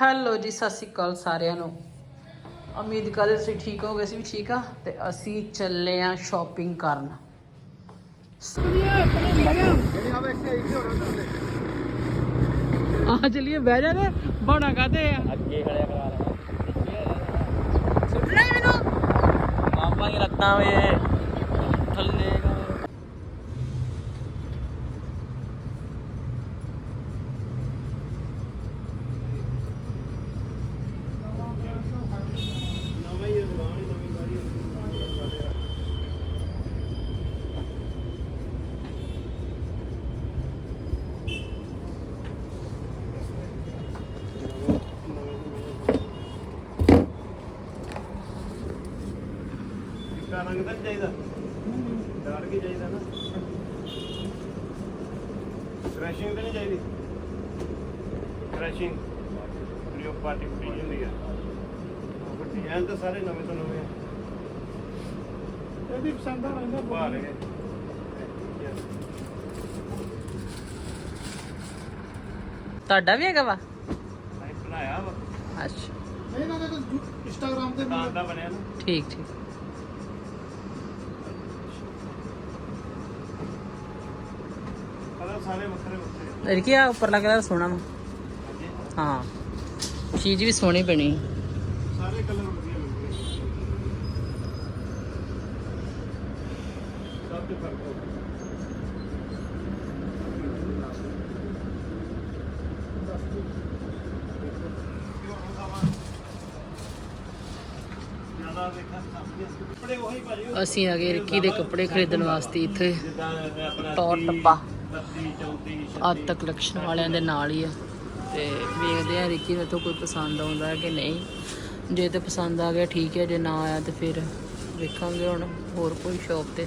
Hello ਜੀ ਸਤਿ ਸ਼੍ਰੀ ਅਕਾਲ ਸਾਰਿਆਂ ਨੂੰ। ਉਮੀਦ ਕਰਦੇ ਤੁਸੀਂ ਠੀਕ ਹੋਗੇ ਅਸੀਂ ਵੀ ਠੀਕ ਆ ਤੇ ਅਸੀਂ ਚੱਲੇ ਆ ਸ਼ਾਪਿੰਗ ਕਰਨ। ਆ ਚਲਿਏ ਬਹਿ ਜਾ ਰੇ ਬਣਾ ਕਾਤੇ ਆ? ਅੱਗੇ ਖੜਿਆ ਕਰਾ ਲੈਣਾ। ਸੁਣਨਾ ਹੀ ਮੈਨੂੰ। ਮਾਮਾ ਕੀ ਲੱਤਾਂ ਵੇ। ਥੱਲੇ। ਚਿੱਟਾ ਰੰਗ ਤਾਂ ਨੀ ਚਾਹੀਦਾ? ਡਾਰਕ ਹੀ ਚਾਹੀਦਾ ਨਾ? ਕ੍ਰੈਸ਼ਿੰਗ ਤਾਂ ਨਹੀਂ ਚਾਹੀਦੀ? ਕ੍ਰੈਸ਼ਿੰਗ ਜਿਹੜੀ ਉਹ ਪਾਰਟੀ ਪੀਣੀ ਹੁੰਦੀ ਆ। ਡਿਜ਼ਾਈਨ ਤਾਂ ਸਾਰੇ ਨਵੇਂ ਤੋਂ ਨਵੇਂ ਆ। ਇਹਦੀ ਪਸੰਦ ਆ ਰਹਿੰਦਾ ਬਾਹਰ ਹੈਗੇ ਤੁਹਾਡਾ ਵੀ ਹੈਗਾ ਵਾ? ਬਣਾਇਆ ਵਾ। ਅੱਛਾ। ਨਹੀਂ ਨਾ ਤਾਂ ਇੰਸਟਾਗ੍ਰਾਮ ਤੇ ਤਾਂ ਦਾ ਬਣਿਆ ਨਾ। ਠੀਕ ਠੀਕ। ਸਾਰੇ ਵੱਖਰੇ ਵੱਖਰੇ ਆ ਇਹ ਕੀ ਆ ਉੱਪਰਲਾ ਕਲਰ ਸੋਹਣਾ ਵਾ। ਹਾਂ। ਚੀਜ਼ ਵੀ ਸੋਹਣੀ ਬਣੀ। ਸਾਰੇ ਕਲਰ ਵਧੀਆ ਲੱਗਦੇ ਸਭ ਫ਼ਰਕ ਹੋ ਅਸੀਂ ਆ ਗਏ ਰਿੱਕੀ ਦੇ ਕੱਪੜੇ ਖਰੀਦਣ ਵਾਸਤੇ ਇੱਥੇ। ਟੌਰ ਟੱਪਾ। 32 34 ਆਦ ਕਲੈਕਸ਼ਨ ਵਾਲਿਆਂ ਦੇ ਨਾਲ ਹੀ ਆ। ਤੇ ਵੇਖਦੇ ਆ ਰਿੱਕੀ ਨੂੰ ਤੋਂ ਕੋਈ ਪਸੰਦ ਆਉਂਦਾ ਕਿ ਨਹੀਂ। ਜੇ ਤੇ ਪਸੰਦ ਆ ਗਿਆ ਠੀਕ ਹੈ। ਜੇ ਨਾ ਆਇਆ ਤੇ ਫਿਰ ਵੇਖਾਂਗੇ ਹੁਣ ਹੋਰ ਕੋਈ ਸ਼ੌਪ ਤੇ।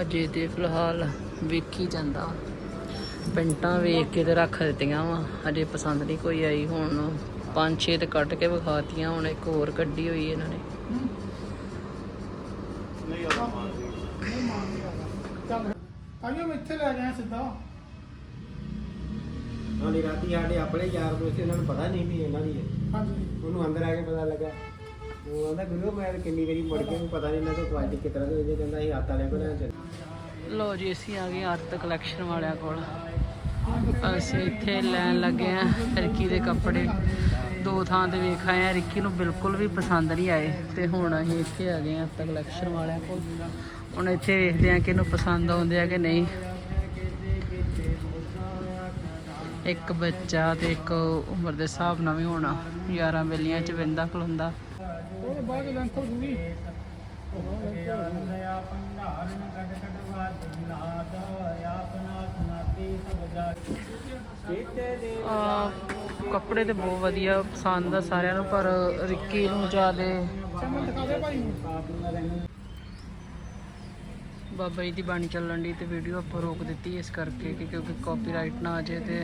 ਅਜੇ ਤੇ ਫਿਲਹਾਲ ਵੇਖੀ ਜਾਂਦਾ। ਪੈਂਟਾਂ ਵੇਖ ਕੇ ਤੇ ਰੱਖ ਦਿੱਤੀਆਂ ਵਾ। ਅਜੇ ਪਸੰਦ ਨਹੀਂ ਕੋਈ ਆਈ। ਹੁਣ ਪੰਜ ਛੇ ਤੇ ਕੱਟ ਕੇ ਵਿਖਾਤੀਆਂ। ਹੁਣ ਇੱਕ ਹੋਰ ਕੱਢੀ ਹੋਈ ਇਹਨਾਂ ਨੇ। ਨਹੀਂ ਆਉਂਦਾ ਮਾਨ ਜੀ ਨਹੀਂ ਮੰਨਦਾ ਆਈਓ ਮੈਂ ਇੱਥੇ ਲੈ ਗਿਆ ਸਿੱਧਾ। ਨਾਲੇ ਰਾਤੀ ਸਾਡੇ ਆਪਣੇ ਯਾਰ ਦੋਸਤ ਸੀ, ਉਹਨਾਂ ਨੂੰ ਪਤਾ ਨਹੀਂ ਵੀ ਇਹਨਾਂ ਦੀ। ਹੈ ਹਾਂਜੀ। ਉਹਨੂੰ ਅੰਦਰ ਆ ਕੇ ਪਤਾ ਲੱਗਾ। ਉਹ ਕਹਿੰਦਾ ਗੁਰੂ ਮੈਂ ਤਾਂ ਕਿੰਨੀ ਵਾਰੀ ਮੁੜ ਕੇ ਮੈਨੂੰ ਪਤਾ ਨਹੀਂ ਇਹਨਾਂ ਤੋਂ ਕੁਆਲਿਟੀ ਤਰ੍ਹਾਂ ਦੀ ਕਹਿੰਦਾ ਅਸੀਂ ਹੱਥ ਵਾਲੇ ਕੋਲ ਲੈਣ ਚੱਲੇ। ਲੋ ਜੀ ਅਸੀਂ ਆ ਗਏ ਆਰਤ ਕਲੈਕਸ਼ਨ ਵਾਲਿਆਂ ਕੋਲ। ਅਸੀਂ ਇੱਥੇ ਲੈਣ ਲੱਗੇ ਆ ਰਿੱਕੀ ਦੇ ਕੱਪੜੇ। ਦੋ ਥਾਂ ਤੇ ਵੇਖ ਆਏ ਆ ਰਿੱਕੀ ਨੂੰ ਬਿਲਕੁਲ ਵੀ ਪਸੰਦ ਨਹੀਂ ਆਏ ਤੇ ਹੁਣ ਅਸੀਂ ਇੱਥੇ ਆ ਗਏ ਆ ਆਰਤ ਕਲੈਕਸ਼ਨ ਵਾਲਿਆਂ ਕੋਲ। ਹੁਣ ਇੱਥੇ ਵੇਖਦੇ ਆ ਕਿ ਇਹਨੂੰ ਪਸੰਦ ਆਉਂਦੇ ਆ ਕਿ ਨਹੀਂ। ਇੱਕ ਬੱਚਾ ਤੇ ਇੱਕ ਉਮਰ ਦੇ ਹਿਸਾਬ ਨਾਲ ਵੀ ਹੋਣਾ। 11 ਬੇਲੀਆਂ ਚ ਵਿੰਦਾ ਖਲੋਂਦਾ। ਉਹ ਬਾਅਦ ਲੈਂਥ ਹੋ ਕੱਪੜੇ ਤੇ ਬਹੁਤ ਵਧੀਆ ਪਸੰਦ ਆ ਸਾਰਿਆਂ ਨੂੰ, ਪਰ ਰਿੱਕੀ ਨੂੰ ਜ਼ਿਆਦਾ ਚਮਨ ਦਿਖਾ ਦੇ ਭਾਈ ਨੂੰ ਬਾਬਾ ਜੀ ਦੀ ਬਾਣੀ ਚੱਲਣ ਦੀ ਤੇ ਵੀਡੀਓ ਆਪਾਂ ਰੋਕ ਦਿੱਤੀ ਇਸ ਕਰਕੇ ਕਿ ਕਿਉਂਕਿ ਕਾਪੀਰਾਈਟ ਨਾ ਆ ਜਾਏ ਤੇ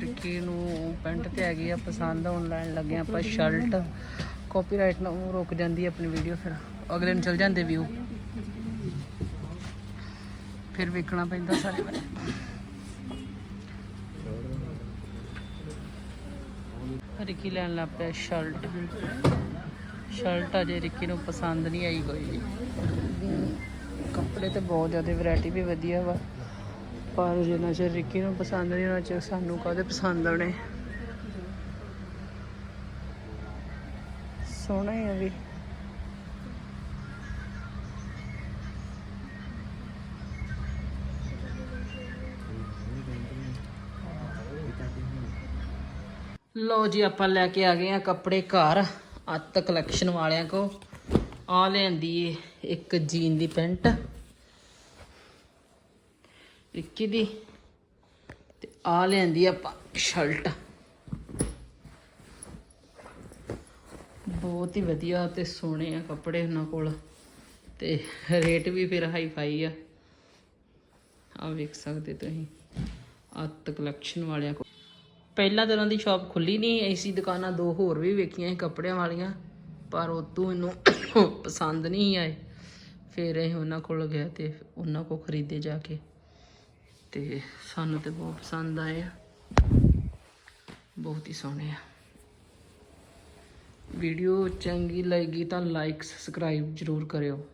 ਰਿੱਕੀ ਨੂੰ ਪੈਂਟ ਤੇ ਹੈਗੀ ਆ, ਪਸੰਦ ਆਉਣ ਲੈਣ ਲੱਗੇ ਆਪਾਂ ਸ਼ਰਟ ਕਾਪੀਰਾਈਟ ਨਾਲ ਉਹ ਰੁਕ ਜਾਂਦੀ ਆਪਣੀ ਵੀਡੀਓ ਫਿਰ। ਅਗਲੇ ਨੂੰ ਚੱਲ ਜਾਂਦੇ ਵਿਊ ਫਿਰ ਵੇਖਣਾ ਪੈਂਦਾ ਸਾਰੇ ਬਾਰੇ ਰਿੱਕੀ ਲੈਣ ਲੱਗ ਪਿਆ ਸ਼ਰਟ ਸ਼ਰਟ ਅਜੇ ਰਿੱਕੀ ਨੂੰ ਪਸੰਦ ਨਹੀਂ ਆਈ ਕੋਈ ਕੱਪੜੇ ਤੇ ਬਹੁਤ ਜ਼ਿਆਦਾ ਵੈਰਾਈਟੀ ਵੀ ਵਧੀਆ ਵਾ। ਪਰ ਜਿੰਨਾ ਚਿਰ ਰਿੱਕੀ ਨੂੰ ਪਸੰਦ ਨਹੀਂ, ਉਹਨਾਂ ਚਿਰ ਸਾਨੂੰ ਕਾਹਦੇ ਪਸੰਦ ਆਉਣੇ? ਸੋਹਣਾ ਹੀ ਵੀ। ਲੋ ਜੀ, ਆਪਾਂ ਲੈ ਕੇ ਆ ਗਏ ਆ ਕੱਪੜੇ ਘਰ ਅੱਤ ਕਲੈਕਸ਼ਨ ਵਾਲਿਆਂ ਕੋ ਆ ਲੈਂਦੀ ਏ ਇੱਕ ਜੀਨ ਦੀ ਪੈਂਟ। ਇੱਕੀ ਦੀ। ਤੇ ਆ ਲੈਂਦੀ ਆਪਾਂ ਸ਼ਰਟ। ਬਹੁਤ ਹੀ ਵਧੀਆ ਤੇ ਸੋਹਣੇ ਆ ਕੱਪੜੇ ਉਹਨਾਂ ਕੋਲ। ਤੇ ਰੇਟ ਵੀ ਫਿਰ ਹਾਈ ਫਾਈ ਆ। ਆ ਵੇਖ ਸਕਦੇ ਤੁਸੀਂ। ਅੱਤ ਕਲੈਕਸ਼ਨ ਵਾਲਿਆਂ ਕੋਲ। ਪਹਿਲਾਂ ਤਾਂ ਉਹਨਾਂ ਦੀ ਸ਼ਾਪ ਖੁੱਲੀ ਨਹੀਂ ਐਸੀ ਦੁਕਾਨਾਂ ਦੋ ਹੋਰ ਵੀ ਵੇਖੀਆਂ ਸੀ ਕੱਪੜਿਆਂ ਵਾਲੀਆਂ। ਪਰ ਉਤੋਂ ਮੈਨੂੰ ਪਸੰਦ ਨਹੀਂ ਆਏ। ਫਿਰ ਅਸੀਂ ਉਹਨਾਂ ਕੋਲ ਗਿਆ ਤੇ ਉਹਨਾਂ ਕੋ ਖਰੀਦੇ ਜਾ ਕੇ। ਤੇ ਸਾਨੂੰ ਤੇ ਬਹੁਤ ਪਸੰਦ ਆਏ ਆ। ਬਹੁਤ ਹੀ ਸੋਹਣੇ ਆ। ਵੀਡੀਓ ਚੰਗੀ ਲੱਗੀ ਤਾਂ ਲਾਈਕ ਸਬਸਕ੍ਰਾਈਬ ਜ਼ਰੂਰ ਕਰਿਓ।